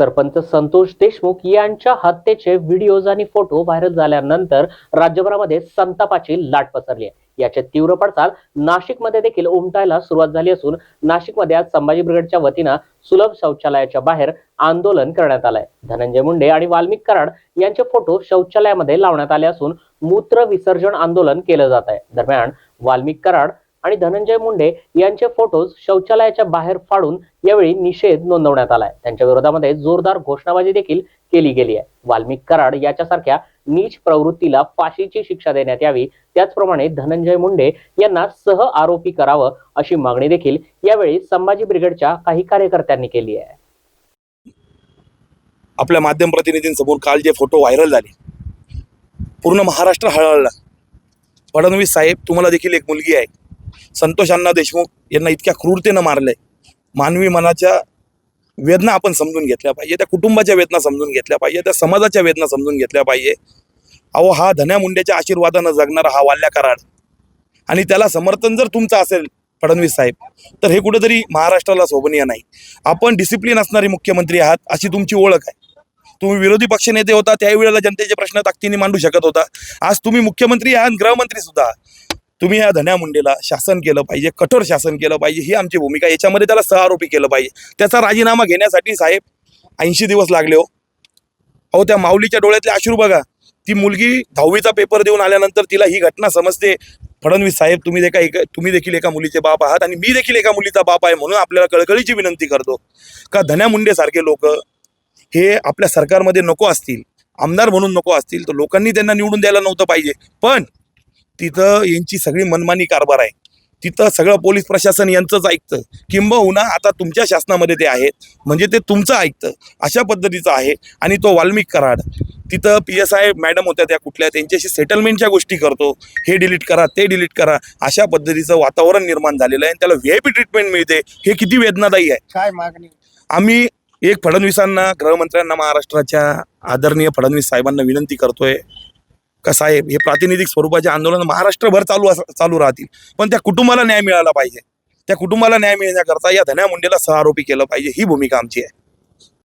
सरपंच संतोष देशमुख यांच्या हत्येचे व्हिडिओज आणि फोटो व्हायरल झाल्यानंतर राज्यभरामध्ये संतापाची लाट पसरली आहे. याचे तीव्र पडसाद नाशिकमध्ये देखील उमटायला सुरुवात झाली असून नाशिकमध्ये आज संभाजी ब्रिगेडच्या वतीनं सुलभ शौचालयाच्या बाहेर आंदोलन करण्यात आलंय. धनंजय मुंडे आणि वाल्मिक कराड यांचे फोटो शौचालयामध्ये लावण्यात आले असून मूत्र विसर्जन आंदोलन केलं जात आहे. दरम्यान वाल्मिक कराड आणि धनंजय मुंडे यांचे फोटोज शौचालयाच्या बाहेर फाडून यावेळी निषेध नोंदवण्यात आलाय. त्यांच्या विरोधामध्ये जोरदार घोषणाबाजी देखील केली गेली आहे. वाल्मिक कराड याच्यासारख्या नीच प्रवृत्तीला फाशीची शिक्षा देण्यात यावी त्याचप्रमाणे धनंजय मुंडे यांना सह आरोपी करावं अशी मागणी देखील यावेळी संभाजी ब्रिगेडच्या काही कार्यकर्त्यांनी केली आहे. आपल्या माध्यम प्रतिनिधींसमोर काल जे फोटो व्हायरल झाले पूर्ण महाराष्ट्र हळहळला. फडणवीस साहेब तुम्हाला देखील एक मुलगी आहे. संतोष अण्णा देशमुख यांना इतक्या क्रूरतेनं मारलंय. मानवी मनाच्या वेदना आपण समजून घेतल्या पाहिजे. त्या कुटुंबाच्या वेदना समजून घेतल्या पाहिजे. त्या समाजाच्या वेदना समजून घेतल्या पाहिजे. अहो हा धन्या मुंड्याच्या आशीर्वादानं जगणारा हा वाल्या कराड. आणि त्याला समर्थन जर तुमचं असेल फडणवीस साहेब तर हे कुठेतरी महाराष्ट्राला शोभनीय नाही. आपण डिसिप्लिन असणारे मुख्यमंत्री आहात अशी तुमची ओळख आहे. तुम्ही विरोधी पक्ष नेते होता त्यावेळेला जनतेचे प्रश्न ताकदीने मांडू शकत होता. आज तुम्ही मुख्यमंत्री आहात गृहमंत्री सुद्धा आहात. तुम्ही या धन्या मुंडेला शासन केलं पाहिजे कठोर शासन केलं पाहिजे ही आमची भूमिका याच्यामध्ये त्याला सहआरोपी केलं पाहिजे. त्याचा राजीनामा घेण्यासाठी साहेब ऐंशी दिवस लागले हो. अहो त्या माऊलीच्या डोळ्यातले अश्रू बघा. ती मुलगी दहावीचा पेपर देऊन आल्यानंतर तिला ही घटना समजते. फडणवीस साहेब तुम्ही देखा एक तुम्ही देखील एका मुलीचे बाप आहात आणि मी देखील एका मुलीचा बाप आहे म्हणून आपल्याला कळकळीची विनंती करतो. का धन्या मुंडेसारखे लोक हे आपल्या सरकारमध्ये नको असतील आमदार म्हणून नको असतील तर लोकांनी त्यांना निवडून द्यायला नव्हतं पाहिजे. पण तिथं यांची सगळी मनमानी कारभार आहे. तिथं सगळं पोलीस प्रशासन यांचंच ऐकतं. किंबहुना आता तुमच्या शासनामध्ये ते आहेत. म्हणजे ते तुमचं ऐकतं. अशा पद्धतीचं आहे. आणि तो वाल्मिक कराड तिथं पी एस आय मॅडम होत्या त्या कुठल्या त्यांच्याशी सेटलमेंटच्या गोष्टी करतो. हे डिलीट करा ते डिलीट करा. अशा पद्धतीचं वातावरण निर्माण झालेलं आहे. आणि त्याला व्ही आय पी ट्रीटमेंट मिळते. हे किती वेदनादायी आहे. काय मागणी? आम्ही एक फडणवीसांना गृहमंत्र्यांना महाराष्ट्राच्या आदरणीय फडणवीस साहेबांना विनंती करतोय. का साहेब हे प्रातिनिधिक स्वरूपाचे आंदोलन महाराष्ट्रभर चालू चालू राहतील. पण त्या कुटुंबाला न्याय मिळाला पाहिजे. त्या कुटुंबाला न्याय मिळण्याकरता या धन्या मुंडेला सहआरोपी केलं पाहिजे. ही भूमिका आमची आहे.